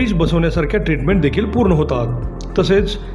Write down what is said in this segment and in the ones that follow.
Bridge बसवण्यासारख्या treatment देखील पूर्ण होतात. तसेच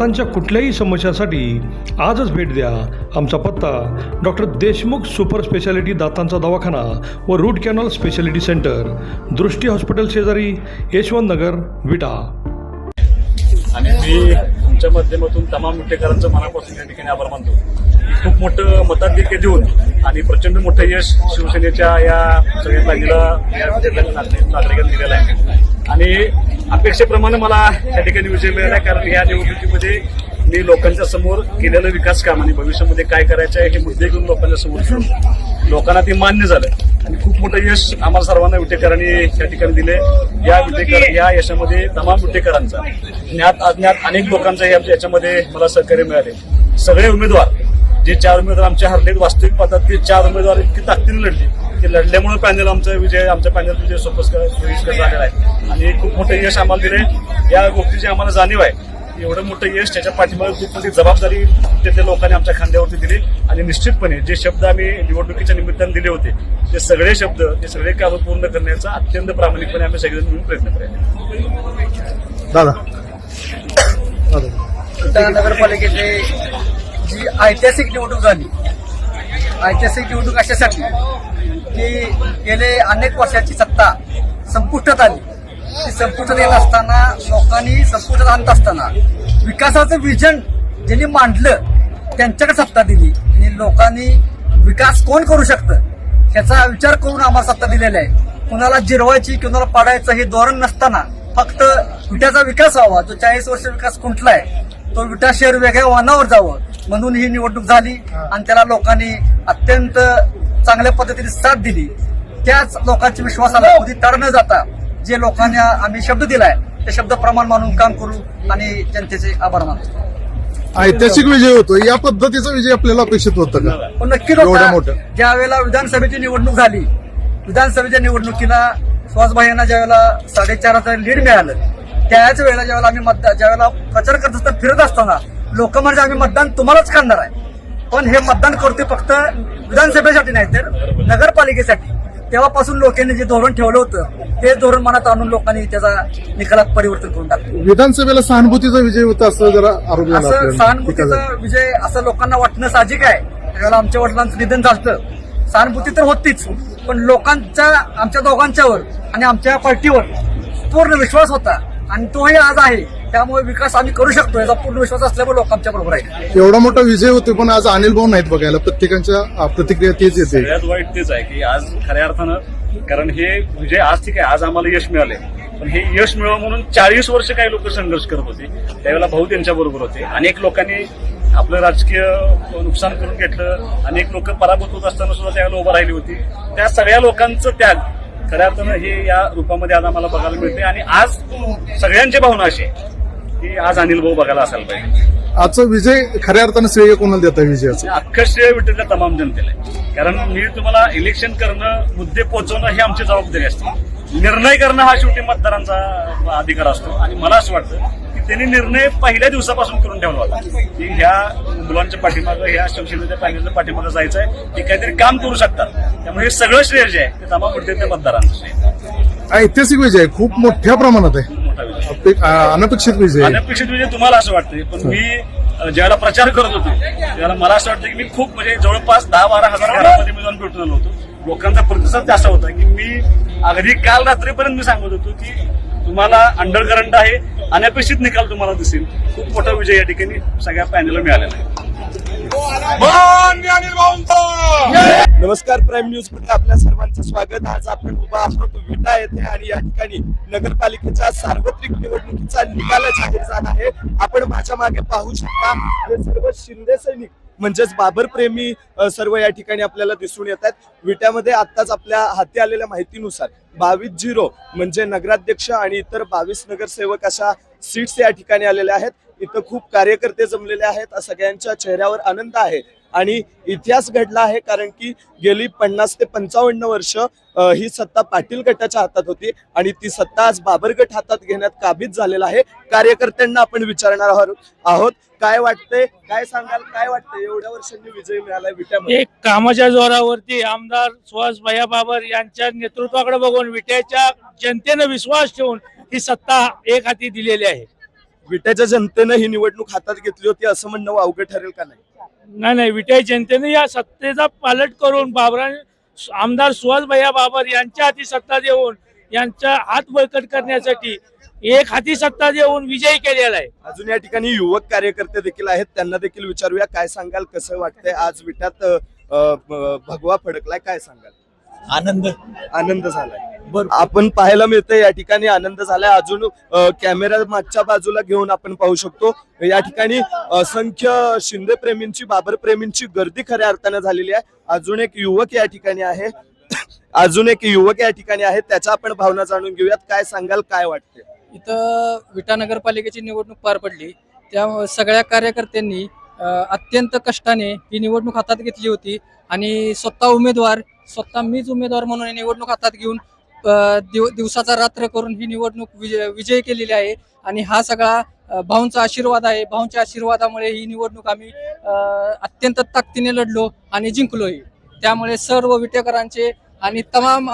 दातांच्या कुठल्याही समस्यासाठी आजच भेट द्या आमचा पत्ता डॉक्टर देशमुख सुपर स्पेशालिटी दातांचा दवाखाना व root canal speciality centre Drishti hospital शेजारी यशवंत नगर विटा. आणि मी तुमच्या माध्यमातून तमाम मुठेकरांचं मनापासून या ठिकाणी आभार मानतो. खूप मोठं मताधिक्य देऊन आणि प्रचंड मोठं यश शिवसेनेच्या या सगळ्या लागलेला नागरिकांनी दिलेलं आहे. आणि अपेक्षेप्रमाणे मला या ठिकाणी विजय मिळाला कारण या निवडणुकीमध्ये मी लोकांच्या समोर केलेलं विकास काम आणि भविष्यामध्ये काय करायचं आहे हे मुद्दे घेऊन लोकांच्या समोर ठेवलं. लोकांना ते मान्य झालं आणि खूप मोठं यश आम्हाला सर्वांना विटेकरांनी या ठिकाणी दिले या विटेकर या यशामध्ये तमाम विटेकरांचा ज्ञात अज्ञात अनेक लोकांचा या- याच्यामध्ये मला सहकार्य मिळाले. सगळे उमेदवार जे चार उमेदवार आमच्या हरलेत वास्तविक पाहतात ते चार उमेदवार इतकी ताकदीने लढले की लढल्यामुळे पॅनल आमचा विजय आमच्या पॅनल विजय सोपस्कर झालेला आहे. आणि खूप मोठं यश आम्हाला दिले या गोष्टीची आम्हाला जाणीव आहे. एवढं मोठं यश त्याच्या पाठीमागे खूप मोठी जबाबदारी तिथल्या लोकांनी आमच्या खांद्यावरती दिली. आणि निश्चितपणे जे शब्द आम्ही निवडणुकीच्या निमित्ताने दिले होते ते सगळे शब्द ते सगळे कामं पूर्ण करण्याचा अत्यंत प्रामाणिकपणे आम्ही सगळेजण मिळून प्रयत्न करायचे दादा नगरपालिकेची जी ऐतिहासिक निवडणूक झाली ऐतिहासिक निवडणूक अशासाठी की गेले अनेक वर्षाची सत्ता संपुष्टात आली. ती संपुष्टात येत असताना लोकांनी संपुष्टात आणत असताना विकासाचं विजन ज्यांनी मांडलं त्यांच्याकडे सत्ता दिली. आणि लोकांनी विकास कोण करू शकतं ह्याचा विचार करून आम्हाला सत्ता दिलेला आहे. कुणाला जिरवायची कुणाला पाडायचं हे धोरण नसताना फक्त विट्याचा विकास व्हावा. जो चाळीस वर्ष विकास कुठला आहे तो विटा शहर वेगळ्या वाहनावर जावं म्हणून ही निवडणूक झाली आणि त्याला लोकांनी अत्यंत चांगल्या पद्धतीने साथ दिली. त्याच लोकांच्या विश्वासाला कधी तड न जाता जे लोकांनी आम्ही शब्द दिलाय ते शब्द प्रमाण मानून काम करू आणि जनतेचे आभार मानतो. ऐतिहासिक विजय होतो. या पद्धतीचा विजय आपल्याला अपेक्षित होतं का? मोठं. ज्या वेळेला विधानसभेची निवडणूक झाली विधानसभेच्या निवडणुकीला सुहासभाईंना ज्या वेळेला साडेचार हजार लीड मिळालं त्याच वेळेला ज्यावेळेला आम्ही मतदान ज्यावेळेला प्रचार करत असताना फिरत असताना लोक म्हणजे आम्ही मतदान तुम्हालाच करणार आहे. पण हे मतदान करतोय फक्त विधानसभेसाठी नाही तर नगरपालिकेसाठी. तेव्हापासून लोकांनी जे धोरण ठेवलं होतं ते धोरण मनात आणून लोकांनी त्याचा निकालात परिवर्तन करून टाकलं. विधानसभेला सहानुभूतीचा विजय होता असं जरा आरोप असं सहानुभूतीचा. विजय असं लोकांना वाटणं साहजिक आहे. त्यावेळेला आमच्या वडिलांचं निधन झालं सहानुभूती तर होतीच पण लोकांच्या आमच्या दोघांच्यावर आणि आमच्या पार्टीवर पूर्ण विश्वास होता. आणि तोही आज आहे. त्यामुळे विकास आम्ही करू शकतो याचा पूर्ण विश्वास असल्यामुळे लोक आमच्या बरोबर आहे एवढा मोठा विजय होतो पण आज अनिल भाऊ नाहीत बघायला. प्रत्येकांच्या प्रतिक्रिया तेच येते. सगळ्यात वाईट तेच आहे की आज खऱ्या अर्थानं कारण हे विजय आज ठीक आहे आज आम्हाला यश मिळाले पण हे यश मिळावं म्हणून चाळीस वर्ष काही लोक संघर्ष करत होते. त्यावेळेला भाऊ त्यांच्या बरोबर होते. अनेक लोकांनी आपलं राजकीय नुकसान करून घेतलं. अनेक लोक पराभूत होत असताना सुद्धा त्यावेळेला उभं राहिली होती. त्या सगळ्या लोकांचं त्याग खऱ्या अर्थानं हे या रूपामध्ये आज आम्हाला बघायला मिळते आणि आज सगळ्यांची भावना अशी की आज अनिल भाऊ बघायला असायला पाहिजे. आजचा विजय खऱ्या अर्थानं श्रेय कोणाला देता विजयाचं? अख्खं श्रेय विठ्ठलच्या तमाम जनतेला आहे. कारण मी तुम्हाला इलेक्शन करणं मुद्दे पोहोचवणं ही आमची जबाबदारी असते. निर्णय करणं हा शेवटी मतदारांचा अधिकार असतो. आणि मला असं वाटतं की त्यांनी निर्णय पहिल्या दिवसापासून करून ठेवला होता. की ह्या मुलांच्या पाठीमागं ह्या शिवसेनेच्या पॅनलच्या पाठीमागं जायचं आहे ते काहीतरी काम करू शकतात. त्यामुळे हे सगळं श्रेय जे आहे ते तमाम विठ्ठलच्या मतदारांचं. ऐतिहासिक विजय खूप मोठ्या प्रमाणात आहे. विजय. अनपेक्षित विजय आहे. अनपेक्षित म्हणजे तुम्हाला असं वाटतंय पण मी ज्यावेळेला प्रचार करत होतो त्यावेळेला मला असं वाटतं की मी खूप म्हणजे जवळपास दहा बारा हजार घरामध्ये मी जाऊन भेटून आलो होतो. लोकांचा प्रतिसाद असा होता की मी अगदी काल रात्रीपर्यंत मी सांगत होतो की तुम्हाला अंडर करंट आहे अनपेक्षित निकाल तुम्हाला दिसेल. खूप मोठा विजय या ठिकाणी सगळ्या पॅनलला मिळालेला आहे. नमस्कार प्राईम न्यूजमध्ये आपल्या सर्वांचं स्वागत. आज आपण उभा आहोत विटा येथे आणि या ठिकाणी नगरपालिकेच्या सार्वत्रिक निवडणुकीचा निकाल जाहीर झाला आहे. आपण माझ्या मागे पाहू शकता हे सर्व शिंदे सैनिक म्हणजेच बाबर प्रेमी सर्व या ठिकाणी आपल्याला दिसून येत आहेत. विट्यामध्ये आत्ताच आपल्या हाती आलेल्या माहितीनुसार बावीस झिरो म्हणजे नगराध्यक्ष आणि इतर बावीस नगरसेवक अशा सीट्स या ठिकाणी आलेल्या आहेत. इथं खूप कार्यकर्ते जमलेले आहेत. सगळ्यांच्या चेहऱ्यावर आनंद आहे. आणि इतिहास घडला आहे कारण की गेली पन्नास ते पंचावन्न वर्ष ही सत्ता पाटील गटाच्या हातात होती आणि ती सत्ता आज बाबर गट हातात घेण्यात काबीज झालेला आहे. कार्यकर्त्यांना आपण विचारणार आहोत आहोत. काय वाटतंय? काय सांगाल? काय वाटतंय? एवढ्या वर्षांनी विजय मिळालाय विट्यामध्ये. एक कामाच्या जोरावरती आमदार सुहास भैया बाबर यांच्या नेतृत्वाकडे बघून विट्याच्या जनतेनं विश्वास ठेवून ही सत्ता एक हाती दिलेली आहे. विट्याच्या जनतेनं ही निवडणूक हातात घेतली होती असं म्हणणं वावगं ठरेल का नाही? नाही नाही विट्या जनतेने या सत्तेचा पालट करून बाबरा आमदार सुहास भैया बाबर यांच्या हाती सत्ता देऊन यांचा हात बळकट करण्यासाठी एक हाती सत्ता देऊन विजयी केलेला आहे. अजून या ठिकाणी युवक कार्यकर्ते देखील आहेत. त्यांना देखील विचारूया काय सांगाल कसं वाटतंय? आज अ, अ, भगवा फडकलाय काय सांगाल? आनंद. आनंद झालाय. आपण पाहायला मिळतंय या ठिकाणी आनंद झालाय. अजून कॅमेरा मागच्या बाजूला घेऊन आपण पाहू शकतो. या ठिकाणी असंख्य शिंदे प्रेमींची बाबर प्रेमींची गर्दी खऱ्या अर्थानं झालेली आहे. अजून एक युवक या ठिकाणी आहे. अजून एक युवक या ठिकाणी आहे. त्याच्या आपण भावना जाणून घेऊयात. काय सांगाल काय वाटते इथं विटा नगरपालिकेची निवडणूक पार पडली. त्या सगळ्या कार्यकर्त्यांनी अत्यंत कष्टाने ही निवडणूक हातात घेतली होती. आणि स्वतः उमेदवार स्वतः मीच उमेदवार म्हणून निवडणूक हातात घेऊन दिव दिवसाचा रात्र करून ही निवडणूक विजय विजय केलेली आहे. आणि हा सगळा भाऊंचा आशीर्वाद आहे. भाऊंच्या आशीर्वादामुळे ही निवडणूक आम्ही अत्यंत ताकदीने लढलो आणि जिंकलोही त्यामुळे सर्व विटेकरांचे आणि तमाम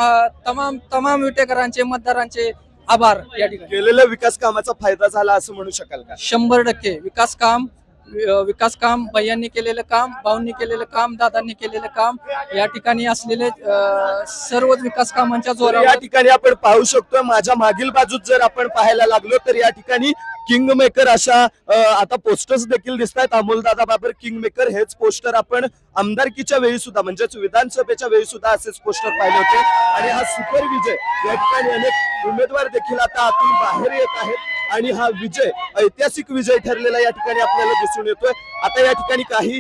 तमाम तमाम विटेकरांचे मतदारांचे आभार या ठिकाणी. केलेल्या विकास कामाचा फायदा झाला असं म्हणू शकाल का? शंभर टक्के. विकास काम विकास काम भैयांनी केलेलं काम भाऊंनी केलेलं काम दादांनी केलेलं काम या ठिकाणी असलेले अं, सर्वच विकास कामांच्या तर या जोरावर ठिकाणी आपण पाहू शकतो माझ्या मागील बाजूत जर आपण पाहायला लागलो तर या ठिकाणी किंग मेकर अशा आता पोस्टर्स देखील दिसत आहेत अमोलदादा बाबर किंग मेकर हेच पोस्टर आपण आमदारकीच्या वेळी सुद्धा म्हणजेच विधानसभेच्या वेळी सुद्धा असेच पोस्टर पाहिले होते. आणि हा सुपर विजय या ठिकाणी अनेक उमेदवार देखील आता आतून बाहेर येत आहेत आणि हा विजय ऐतिहासिक विजय ठरलेला या ठिकाणी आपल्याला दिसून येतोय. आता या ठिकाणी काही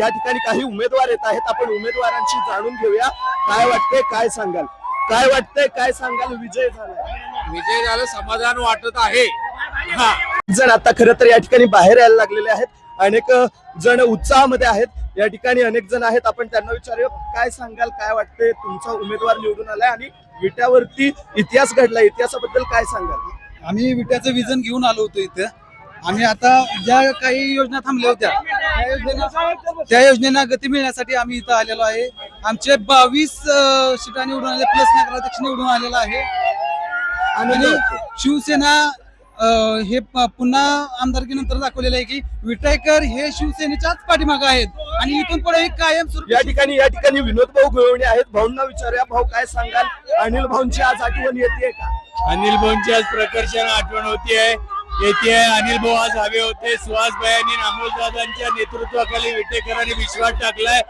या ठिकाणी काही उमेदवार येत आहेत. आपण उमेदवारांशी जाणून घेऊया. काय वाटतंय काय सांगाल? काय वाटतंय काय सांगाल? विजय झालाय. विजय झालं समाधान वाटत आहे. हा. जण आता खरं तर या ठिकाणी बाहेर यायला लागलेले आहेत. अनेक जण उत्साहामध्ये आहेत. या ठिकाणी अनेक जण आहेत. आपण त्यांना विचारूया. काय सांगाल काय वाटतंय? तुमचा उमेदवार निवडून आलाय आणि विट्यावरती इतिहास घडला इतिहासाबद्दल काय सांगाल? आम्ही विट्याचं विजन घेऊन आलो होतो इथं. आम्ही आता ज्या काही योजना थांबल्या होत्या त्या योजनेला गती मिळण्यासाठी आम्ही इथं आलेलो आहे. आमचे बावीस सीटा निवडून आले प्लस नगराध्यक्ष निवडून आलेला आहे. आणि. शिवसेना हे पुन्हा आमदारकीनंतर दाखवलेलं आहे की विटायकर हे शिवसेनेच्याच पाठीमागे आहेत. आणि इथून पुढे हे कायम या ठिकाणी या ठिकाणी विनोद भाऊ गवळणे आहेत. भाऊंना विचारूया भाऊ काय सांगाल? अनिल भाऊंची आज आठवण येते का? अनिल भाऊंची आज प्रकर्षण आठवण होती आहे येते अनिल भाऊ आज हवे होते. सुहास भाई अमोलदादांच्या नेतृत्वाखाली विटेकरांनी विश्वास टाकलाय.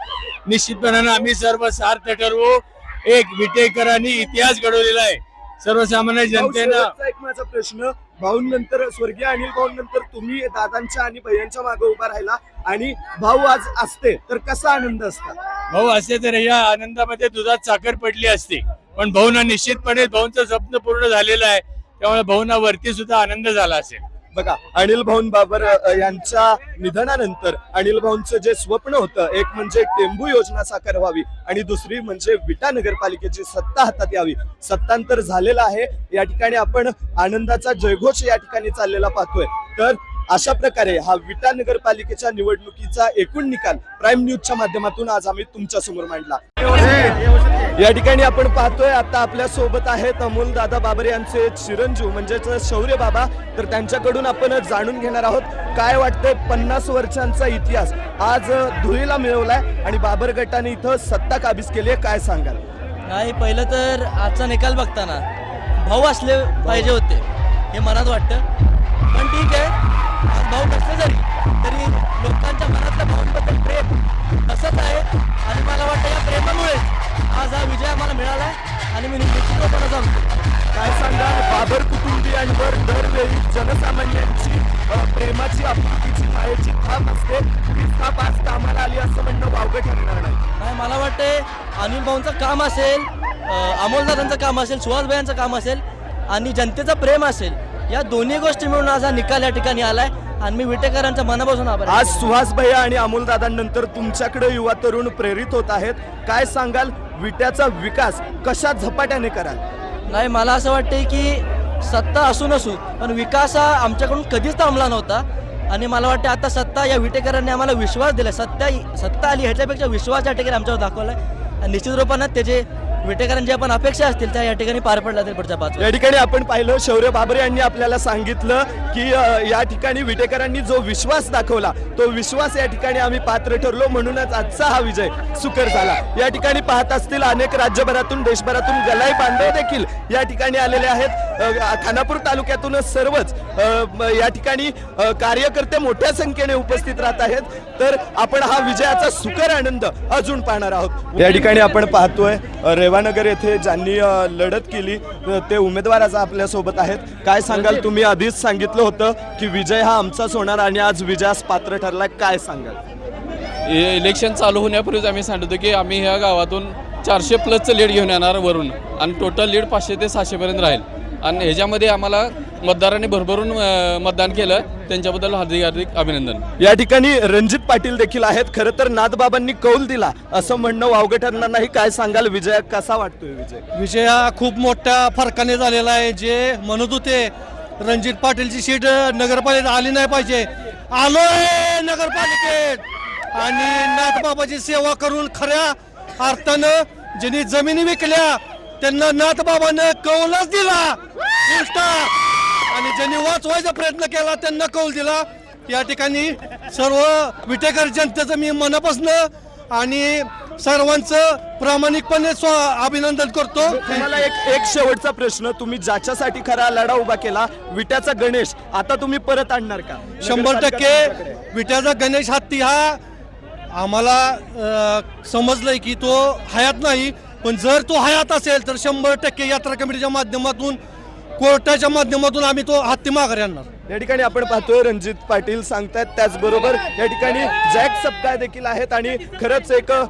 निश्चितपणाने आम्ही सर्व सार्थ ठरवू. एक विटेकरांनी इतिहास घडवलेला आहे. सर्वसामान्य जनतेनं एक माझा प्रश्न. भाऊंनंतर स्वर्गीय अनिल भाऊंनंतर तुम्ही दादांच्या आणि भैयांच्या मागे उभा राहिला आणि भाऊ आज असते तर कसा आनंद असता? भाऊ असे तर या आनंदामध्ये दुधात साखर पडली असती. पण भाऊना निश्चितपणे भाऊंचं स्वप्न पूर्ण झालेलं आहे. त्यामुळे भाऊना वरती सुद्धा आनंद झाला असेल. बघा अनिल भाऊन बाबर यांच्या निधनानंतर अनिल भाऊंचं जे स्वप्न होतं एक म्हणजे टेंबू योजना साकार व्हावी आणि दुसरी म्हणजे विटा नगरपालिकेची सत्ता हातात यावी. सत्तांतर झालेलं आहे. या ठिकाणी आपण आनंदाचा जयघोष या ठिकाणी चाललेला पाहतोय. तर अशा प्रकारे हा विटा नगरपालिकेच्या निवडणुकीचा एकूण निकाल प्राईम न्यूजच्या माध्यमातून आज आम्ही तुमच्यासमोर मांडला. या ठिकाणी आपण पाहतोय आता आपल्यासोबत आहेत अमोल दादा बाबर यांचे चिरंजीव म्हणजेच शौर्य बाबा. तर त्यांच्याकडून आपण जाणून घेणार आहोत काय वाटतंय पन्नास वर्षांचा इतिहास आज धुळीला मिळवलाय आणि बाबर गटाने इथं सत्ता काबीज केली आहे काय सांगाल? नाही पहिलं तर आजचा निकाल बघताना भाऊ असले पाहिजे होते हे मनात वाटतं. पण ठीक आहे भाऊ नसले जरी तरी लोकांच्या मनातल्या भाऊंबद्दल प्रेम तसंच आहे. आणि मला वाटतं या प्रेमामुळेच आज हा विजय आम्हाला मिळाला आहे. आणि मी निश्चितपणे सांगतो काय सांगाल बाबर कुटुंबियांवर दरवेळी जनसामान्यांची प्रेमाची आपुलकीची मायेची थाप असते. ती थाप आज कामाला आली असं म्हणणं वावगं ठरणार नाही. मला वाटते अनिल भाऊंचं काम असेल अमोलदादांचं काम असेल सुहासभाईंचं काम असेल आणि जनतेचं प्रेम असेल या दोन्ही गोष्टी मिळून आज हा निकाल या ठिकाणी आलाय. आणि मी विटेकरांच्या मनापासून आभार. आज सुहास भैया आणि अमोल दादांनंतर तुमच्याकडे युवा तरुण प्रेरित होत आहेत. काय सांगाल? विट्याचा विकास कशा झपाट्याने कराल? नाही मला असं वाटतंय की सत्ता असू नसू पण विकास हा आमच्याकडून कधीच थांबला नव्हता. आणि मला वाटतं आता सत्ता या विटेकरांनी आम्हाला विश्वास दिला सत्ता सत्ता आली ह्याच्यापेक्षा विश्वास या ठिकाणी आमच्यावर दाखवला आहे आणि निश्चित रूपानं त्याचे विटेकरांच्या पण अपेक्षा असतील त्या या ठिकाणी पार पडल्या जातील पुढच्या पाच या ठिकाणी आपण पाहिलं शौर्य बाबरे यांनी आपल्याला सांगितलं की अ, या ठिकाणी विटेकरांनी जो विश्वास दाखवला तो विश्वास या ठिकाणी आम्ही पात्र ठरलो म्हणूनच आजचा हा विजय सुकर झाला. या ठिकाणी पाहत असतील अनेक राज्यभरातून देशभरातून गलाई बांधव देखील या ठिकाणी आलेले आहेत. खानापूर तालुक्यातूनच सर्वच या ठिकाणी कार्यकर्ते मोठ्या संख्येने उपस्थित राहत आहेत. तर आपण हा विजयाचा सुकर आनंद अजून पाहणार आहोत. या ठिकाणी आपण पाहतोय रेवानगर येथे ज्यांनी लढत केली ते उमेदवार आज आपल्यासोबत आहेत. काय सांगाल? तुम्ही आधीच सांगितलं होतं की विजय हा आमचाच होणार आणि आज विजयास पात्र ठरलाय. काय सांगाल? इलेक्शन चालू होण्यापूर्वीच आम्ही सांगतो की आम्ही ह्या गावातून चारशे प्लसचं लीड घेऊन येणार वरून. आणि टोटल लीड पाचशे ते सहाशेपर्यंत राहील. आणि ह्याच्यामध्ये आम्हाला मतदारांनी भरभरून मतदान केलं. त्यांच्याबद्दल हार्दिक हार्दिक अभिनंदन. या ठिकाणी रणजित पाटील देखील आहेत. खरं तर नाथबाबांनी कौल दिला. असं म्हणणं वावगं ठरणार नाही काय सांगाल? विजय कसा वाटतोय विजय? विजय हा खूप मोठ्या फरकाने झालेला आहे. जे म्हणत होते रणजित पाटीलची सीट नगरपालिकेत आली नाही पाहिजे. आलोय नगरपालिकेत. आणि नाथबाबाची सेवा करून खऱ्या अर्थानं ज्यांनी जमिनी विकल्या त्यांना नाथबाबानं कौलच दिला. आणि ज्यांनी वाचवायचा प्रयत्न केला त्यांना कौल दिला. या ठिकाणी सर्व विटेकर जनतेचं मी मनापासनं आणि सर्वांचं प्रामाणिकपणे स्व अभिनंदन करतो. तुम्हाला एक एक शेवटचा प्रश्न. तुम्ही ज्याच्यासाठी खरा लढा उभा केला विट्याचा गणेश आता तुम्ही परत आणणार का? शंभर टक्के विट्याचा गणेश हत्ती हा आम्हाला समजलंय की तो हयात नाही. पण जर तो हयात असेल तर शंभर टक्के यात्रा कमिटीच्या माध्यमातून कोर्टाच्या माध्यमातून आम्ही तो हत्ती माघारी आणणार. या ठिकाणी आपण पाहतोय रणजित पाटील सांगतायत त्याचबरोबर या ठिकाणी जॅक सपकाळ देखील आहेत आणि खरंच एक अ,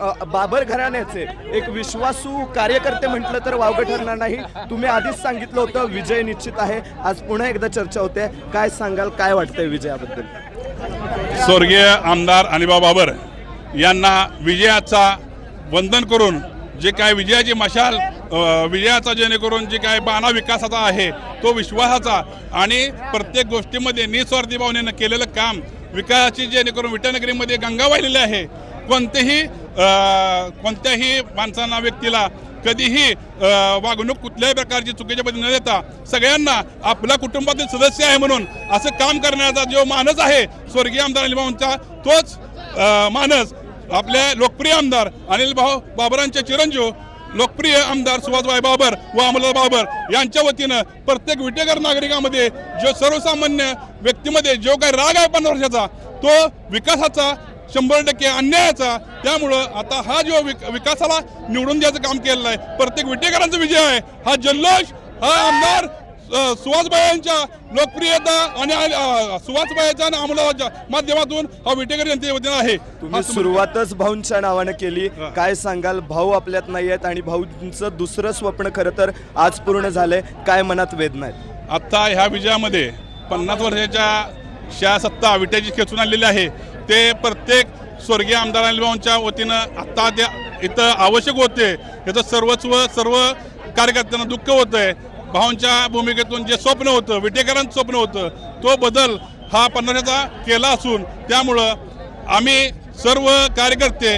अ, बाबर घराण्याचे एक विश्वासू कार्यकर्ते म्हटलं तर वावगं ठरणार नाही. तुम्ही आधीच सांगितलं होतं विजय निश्चित आहे. आज पुन्हा एकदा चर्चा होते. काय सांगाल काय वाटतंय विजयाबद्दल? स्वर्गीय आमदार अनिबा बाबर यांना विजयाचा वंदन करून जे काय विजयाची मशाल विजयाचा जेणेकरून जे काय बाणा विकासाचा आहे तो विश्वासाचा. आणि प्रत्येक गोष्टीमध्ये निस्वार्थी भावनेनं केलेलं काम विकासाची जेणेकरून विटानगरीमध्ये गंगा वाहिलेली आहे. कोणतेही कोणत्याही माणसांना व्यक्तीला कधीही वागणूक कुठल्याही प्रकारची चुकीच्या पद्धतीने न देता सगळ्यांना आपल्या कुटुंबातील सदस्य आहे म्हणून असं काम करण्याचा जो मानस आहे स्वर्गीय आमदार अनिल तोच मानस आपले लोकप्रिय आमदार अनिल भाऊ बाबरांचे चिरंजीव लोकप्रिय आमदार सुभाषभाई बाबर व अमला बाबर यांच्या वतीनं प्रत्येक विटेकर नागरिकामध्ये जो सर्वसामान्य व्यक्तीमध्ये जो काही राग आहे पन्नास वर्षाचा तो विकासाचा शंभर टक्के अन्यायाचा त्यामुळं आता हा जो विक विकासाला निवडून द्यायचं काम केलेलं आहे प्रत्येक विटेकरांचा विजय आहे. हा जल्लोष हा आमदार अ, सुहासबाईंच्या लोकप्रियता आणि आणि अमोलाच्या माध्यमातून हा विटेकर जनतेच्या वतीनं आहे. तुम्ही सुरुवातच भाऊंच्या नावानं केली. काय सांगाल? भाऊ आपल्यात नाही आहेत आणि भाऊंचं दुसरं स्वप्न खरं तर आज पूर्ण झालंय. काय मनात वेदना आहेत? आत्ता ह्या विजयामध्ये पन्नास वर्षाच्या शा सत्ता विट्याची खेचून आणलेली आहे. ते प्रत्येक स्वर्गीय आमदार अनिलभाऊंच्या वतीनं आत्ता त्या इथं आवश्यक होते. याचं सर्वस्व सर्व कार्यकर्त्यांना दुःख होतंय. भाऊंच्या भूमिकेतून जे स्वप्न होतं विटेकरांचं स्वप्न होतं तो बदल हा पन्नासाचा केला असून त्यामुळं आम्ही सर्व कार्यकर्ते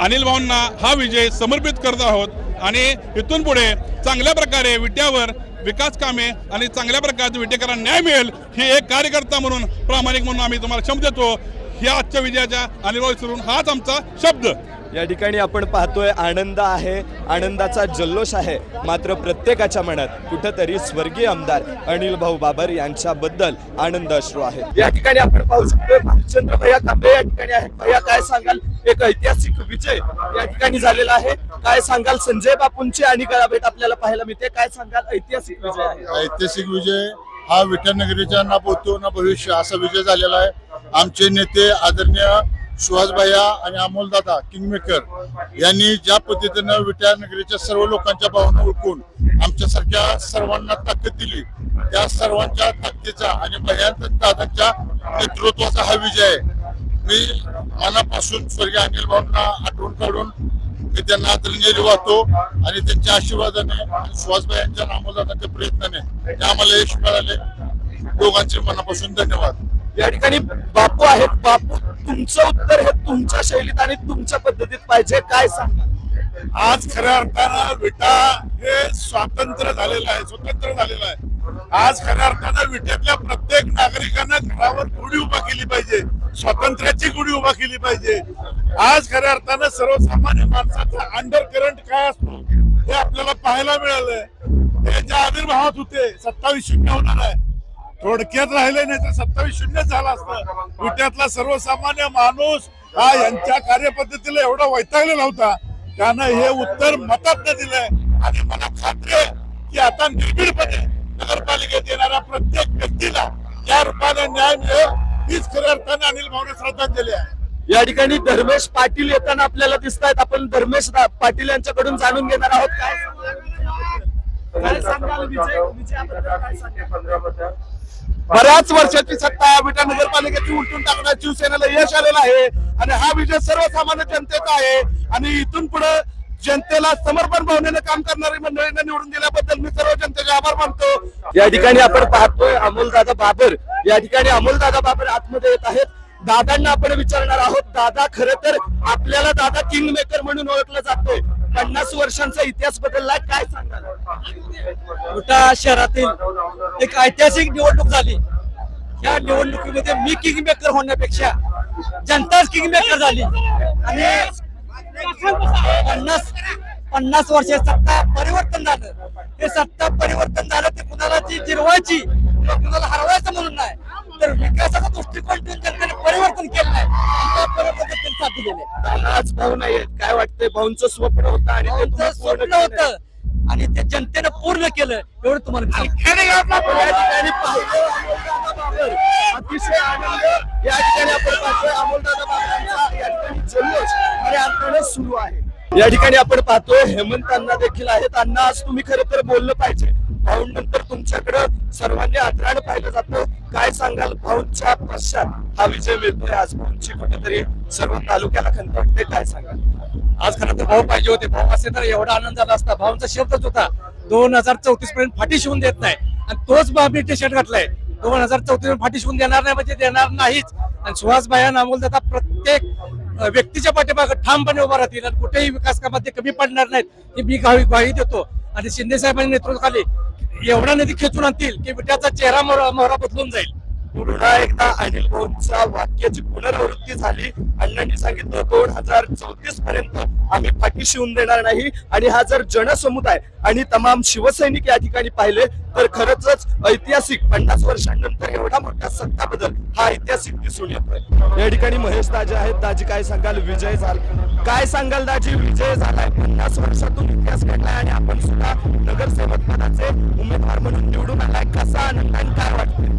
अनिल भाऊंना हा विजय समर्पित करत आहोत आणि इथून पुढे चांगल्या प्रकारे विट्यावर विकास कामे आणि चांगल्या प्रकारचे विटेकरांना न्याय मिळेल ही एक कार्यकर्ता म्हणून प्रामाणिक म्हणून आम्ही तुम्हाला शब्द देतो. ह्या आजच्या विजयाच्या अनिल भाऊ हाच आमचा शब्द. या ठिकाणी आपण पाहतोय आनंद आहे. आनंदाचा जल्लोष आहे. मात्र प्रत्येकाच्या मनात कुठंतरी स्वर्गीय आमदार अनिल भाऊ बाबर यांच्याबद्दल आनंद अश्रू आहे. या ठिकाणी आपण पाहू शकतो भालचंद्र भैया कांबळे या ठिकाणी आहे भैया काय सांगाल? एक ऐतिहासिक विजय या ठिकाणी झालेला आहे. काय सांगाल संजय बापूंची आणि गळाभेट आपल्याला पाहायला मिळते? काय सांगाल? ऐतिहासिक विजय आहे. ऐतिहासिक विजय हा विठ्ठलनगरीच्या ना भूतो ना भविष्य असा विजय झालेला आहे. आमचे नेते आदरणीय सुहासभाया आणि अमोलदादा किंगमेकर यांनी ज्या पद्धतीनं विठ्ठलनगरीच्या सर्व लोकांच्या भावना ओळखून आमच्यासारख्या सर्वांना ताकद दिली त्या सर्वांच्या ताकदीचा आणि भयांत दादांच्या नेतृत्वाचा हा विजय आहे. मी मनापासून स्वर्गीय अनिल भाऊंना आठवण काढून मी त्यांना आदरांजली वाहतो आणि त्यांच्या आशीर्वादाने सुहासभाई यांच्या नामोदानाच्या प्रयत्नाने ते आम्हाला यश मिळाले. दोघांचे मनापासून धन्यवाद. या ठिकाणी बापू आहेत. बापू तुमचं उत्तर हे तुमच्या शैलीत आणि तुमच्या पद्धतीत पाहिजे काय सांगा आज खऱ्या अर्थानं विटा हे स्वातंत्र्य झालेलं आहे स्वतंत्र झालेलं आहे. आज खऱ्या अर्थानं विट्यातल्या प्रत्येक नागरिकानं घरावर गुढी उभा केली पाहिजे स्वातंत्र्याची गुढी उभा केली पाहिजे. आज खऱ्या अर्थानं सर्वसामान्य माणसाचा अंडर करंट काय असतो हे आपल्याला पाहायला मिळालंय. हे ज्या आविर्भावात होते सत्तावीस शून्य होणार आहे. थोडक्यात राहिले नाही तर सत्तावीस शून्य झाला असतं. विट्यातला सर्वसामान्य माणूस हा यांच्या कार्यपद्धतीला एवढा वैतागलेला होता त्यानं हे उत्तर मतात दिलंय. आणि मला खात्री आहे की आता निर्भीडपणे नगरपालिकेत येणाऱ्या प्रत्येक व्यक्तीला या रूपाने न्याय मिळेल हीच खऱ्या अर्थाने अनिल भावने श्रद्धांजली आहे. या ठिकाणी धर्मेश पाटील येताना आपल्याला दिसत आहेत आपण धर्मेश पाटील यांच्याकडून जाणून घेणार आहोत. काय सांगाल? काय सांगाल? विजय विजयाबद्दल काय सांगाल? बऱ्याच वर्षाची सत्ता विटा नगरपालिकेची उलटून टाकण्यात शिवसेनेला यश आलेलं आहे. आणि हा विजय सर्वसामान्य जनतेचा आहे. आणि इथून पुढे जनतेला समर्पण भावनेने काम करणारी मंडळींना निवडून दिल्याबद्दल मी सर्व जनतेचे आभार मानतो. या ठिकाणी आपण पाहतोय अमोलदादा बाबर. या ठिकाणी अमोलदादा बाबर आतमध्ये येत आहेत. दादांना आपण विचारणार आहोत दादा खरं तर आपल्याला दादा किंग मेकर म्हणून ओळखला जातोय. पन्नास वर्षांचा इतिहास बदललाय काय सांगाल? विटा शहरातील एक ऐतिहासिक निवडणूक झाली. या निवडणुकीमध्ये मी किंग मेकर होण्यापेक्षा जनताच किंग मेकर झाली. आणि पन्नास पन्नास वर्ष सत्ता परिवर्तन झालं. हे सत्ता परिवर्तन झालं ते कुणाला ती जिरवायची किंवा कुणाला हरवायचं म्हणून नाही. तर विकासाचा दृष्टिकोन ठेवून जनतेने परिवर्तन केलं आहे आणि त्या परिवर्तनात त्यांनी साथ दिलेली आहे. आज भाऊ नाहीयेत काय वाटतंय भाऊंचं स्वप्न होतं आणि ते तुम्ही त्यांचं पूर्ण स्वप्न केलंय. होतं आणि ते जनतेनं पूर्ण केलं एवढं तुम्हाला सांगतो. आपण या ठिकाणी पाहिलं अमोलदादा बाबर. अतिशय आनंद या ठिकाणी आपण पाहतोय अमोलदादा बाबरांचा या ठिकाणी जल्लोष खऱ्या अर्थानं सुरू आहे या ठिकाणी आपण पाहतोय हेमंत अण्णा देखील आहेत अण्णा आज तुम्ही खरं तर बोललं पाहिजे भाऊंनंतर तुमच्याकडं सर्वांनी आदरानं पाहिलं जातं. काय सांगाल भाऊंच्या पश्चात? हा विजय मिळतोय आज. भाऊंची कुठेतरी सर्व तालुक्याला खंत वाटते. काय सांगाल? आज खरं तर भाऊ पाहिजे होते. भाऊ असे तर एवढा आनंद झाला असता. भाऊंचा शब्दच होता. दोन हजार चौतीस पर्यंत फाटी शिवून देत नाही. आणि तोच बाबी टी शर्ट घातलाय. दोन हजार चौतीस पर्यंत फाटी शिवून देणार नाही म्हणजे देणार नाहीच. आणि सुहास भाया नामोल दादा प्रत्येक व्यक्तीच्या पाठीमागे ठामपणे उभा राहतील. आणि कुठेही विकास कामात ते कमी पडणार नाहीत. ही मी ग्वाही देतो. आणि शिंदे साहेबांच्या नेतृत्वाखाली एवढा निधी खेचून आणतील की विट्याचा चेहरा मोहरा मोहरा बदलून जाईल. पुन्हा एकदा अनिल भाऊंच्या वाक्याची पुनरावृत्ती झाली. अण्णांनी सांगितलं दोन हजार चौतीस पर्यंत आम्ही फाटी शिवून देणार नाही. आणि हा जर जनसमुदाय आणि तमाम शिवसैनिक या ठिकाणी पाहिले तर खरंच ऐतिहासिक पन्नास वर्षांनंतर एवढा मोठा सत्ता बदल हा ऐतिहासिक दिसून येतोय. या ठिकाणी महेश दाजी आहेत. दाजी काय सांगाल? विजय झाला. काय सांगाल दाजी? विजय झालाय. पन्नास वर्षातून इतिहास घडलाय आणि आपण सुद्धा नगरसेवक पदाचे उमेदवार म्हणून निवडून आलाय. कसा आनंद आणि काय वाटतंय?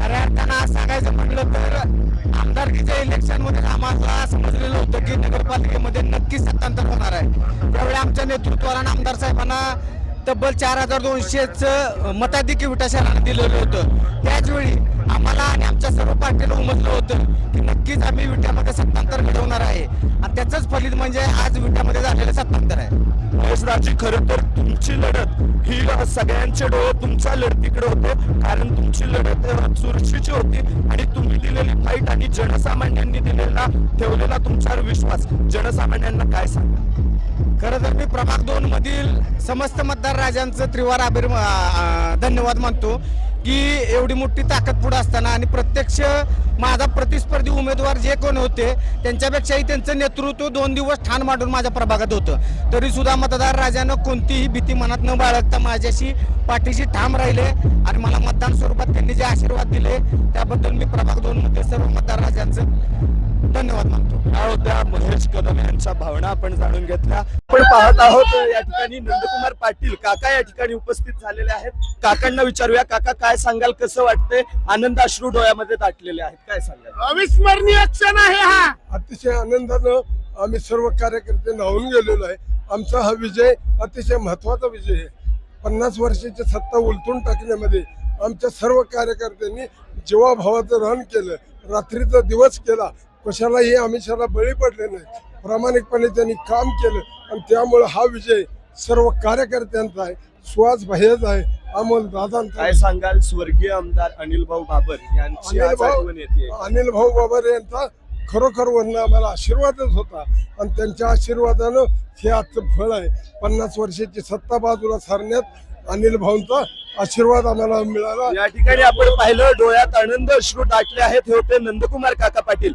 खऱ्या अर्थानं आज सांगायचं म्हटलं तर आमदारकीच्या इलेक्शनमध्ये आम्हाला समजलेलं होतं की नगरपालिकेमध्ये नक्कीच सत्तांतर होणार आहे. त्यावेळी आमच्या नेतृत्वाला आमदार साहेबांना तब्बल चार हजार दोनशेच मताधिक्य विटा शहराने दिलेलं होतं. त्याचवेळी आम्हाला आणि आमच्या सर्व पार्टीला उमजलं होतं की नक्कीच आम्ही विट्यामध्ये सत्तांतर घडवणार आहे. आणि त्याचंच फलित म्हणजे आज विट्यामध्ये झालेलं सत्तांतर आहे. राजी खरं तर तुमची लढत ही सगळ्यांचे डोळे तुमच्या लढतीकडे होते. कारण तुमची लढत चुरशीची होती. आणि तुम्ही दिलेली फाईट आणि जनसामान्यांनी दिलेला ठेवलेला तुमच्यावर विश्वास. जनसामान्यांना काय सांगा? खरं तर मी प्रभाग दोन मधील समस्त मतदार राजांचं त्रिवार आभार धन्यवाद मानतो की एवढी मोठी ताकद पुढे असताना आणि प्रत्यक्ष माझा प्रतिस्पर्धी उमेदवार जे कोण होते त्यांच्यापेक्षाही त्यांचं नेतृत्व दोन दिवस ठाण मांडून माझ्या प्रभागात होतं. तरी सुद्धा मतदार राजानं कोणतीही भीती मनात न बाळगता माझ्याशी पाठीशी ठाम राहिले आणि मला मतदान स्वरूपात त्यांनी जे आशीर्वाद दिले त्याबद्दल मी प्रभाग दोन मध्ये सर्व मतदार राजांचं धन्यवाद मानतो. काय होत्या महेश कदम यांच्या भावना. आपण जाणून घेतल्या. आपण पाहत आहोत या ठिकाणी नंदकुमार पाटील काका या ठिकाणी उपस्थित झालेले आहेत. काकांना विचारूया काका काय सांगाल कसं वाटतंय? आनंद अश्रू डोळ्यामध्ये दाटलेले आहेत. काय सांगाल? अविस्मरणीय क्षण आहे हा. अतिशय आनंदानं आम्ही सर्व कार्यकर्ते नाहून गेलेलो आहे. आमचा हा विजय अतिशय महत्त्वाचा विजय आहे. पन्नास वर्षाची सत्ता उलटून टाकण्यामध्ये आमच्या सर्व कार्यकर्त्यांनी जीवाभावाचं रण केलं. रात्रीचा दिवस केला. कशालाही आमिषाला बळी पडले नाही? प्रामाणिकपणे त्यांनी काम केलं आणि त्यामुळे हा विजय सर्व कार्यकर्त्यांचा आहे सुहास भैयाचा आहे अमोल दादांचा काय. सांगाल स्वर्गीय आमदार अनिल भाऊ बाबर यांची अनिल आज भाऊ- आठवण येते. अनिल भाऊ बाबर यांचा खरोखर वर्ण आम्हाला आशीर्वादच होता. आणि त्यांच्या आशीर्वादानं हे आजचं फळ आहे. पन्नास वर्षाची सत्ता बाजूला सारण्यात अनिल भाऊंचा आशीर्वाद आम्हाला मिळाला. या ठिकाणी आपण पाहिलं डोळ्यात आनंद अश्रू दाटले आहेत. हे होते नंदकुमार काका पाटील.